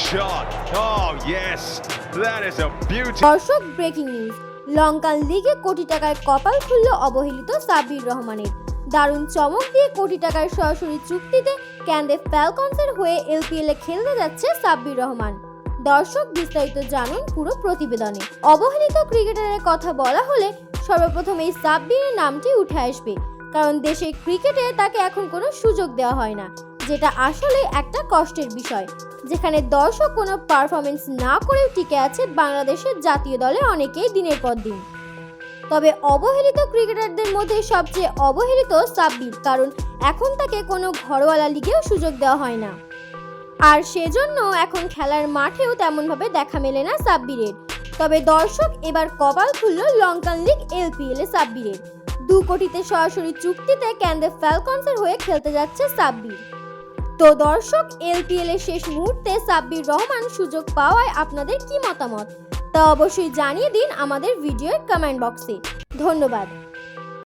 shot. Oh, yes. That is a beauty. দর্শক breaking news Lankan লিগে কোটি টাকার কপাল খুলল অবহেলিত সাব্বির রহমানের দারুণ চমক দিয়ে কোটি টাকার সরাসরি চুক্তিতে ক্যান্ডে ফ্যালকনসের হয়ে এলপিএল খেলতে যাচ্ছে সাব্বির রহমান দর্শক বিস্তারিত জানুন পুরো প্রতিবেদনে অবহেলিত ক্রিকেটারের কথা বলা হলে সর্বপ্রথম এই সাব্বিরের নামটি উঠে আসবে কারণ দেশের ক্রিকেটে তাকে এখন কোনো সুযোগ দেওয়া হয় না যেটা আসলে একটা কষ্টের বিষয়, যেখানে দর্শক কোনো পারফরমেন্স না করেও টিকে আছে বাংলাদেশের জাতীয় দলে অনেকেই দিনের পর দিন। তবে অবহেলিত ক্রিকেটারদের মধ্যে সবচেয়ে অবহেলিত সাব্বির, কারণ এখন তাকে কোনো ঘরোয়ালা লিগেও সুযোগ দেওয়া হয় না। আর সেজন্য এখন খেলার মাঠেও তেমনভাবে দেখা মেলে না সাব্বিরের। তবে দর্শক এবার কপাল খুলল লঙ্কান লিগ এলপিএল সাব্বিরের। দু কোটিতে সরাসরি চুক্তিতে ক্যান্ডে ফ্যালকনসের হয়ে খেলতে যাচ্ছে সাব্বির। তো দর্শক এলপিএল এর শেষ মুহূর্তে সাব্বির রহমান সুযোগ পাওয়ায় আপনাদের কি মতামত? তা অবশ্যই জানিয়ে দিন আমাদের ভিডিওর কমেন্ট বক্সে ধন্যবাদ।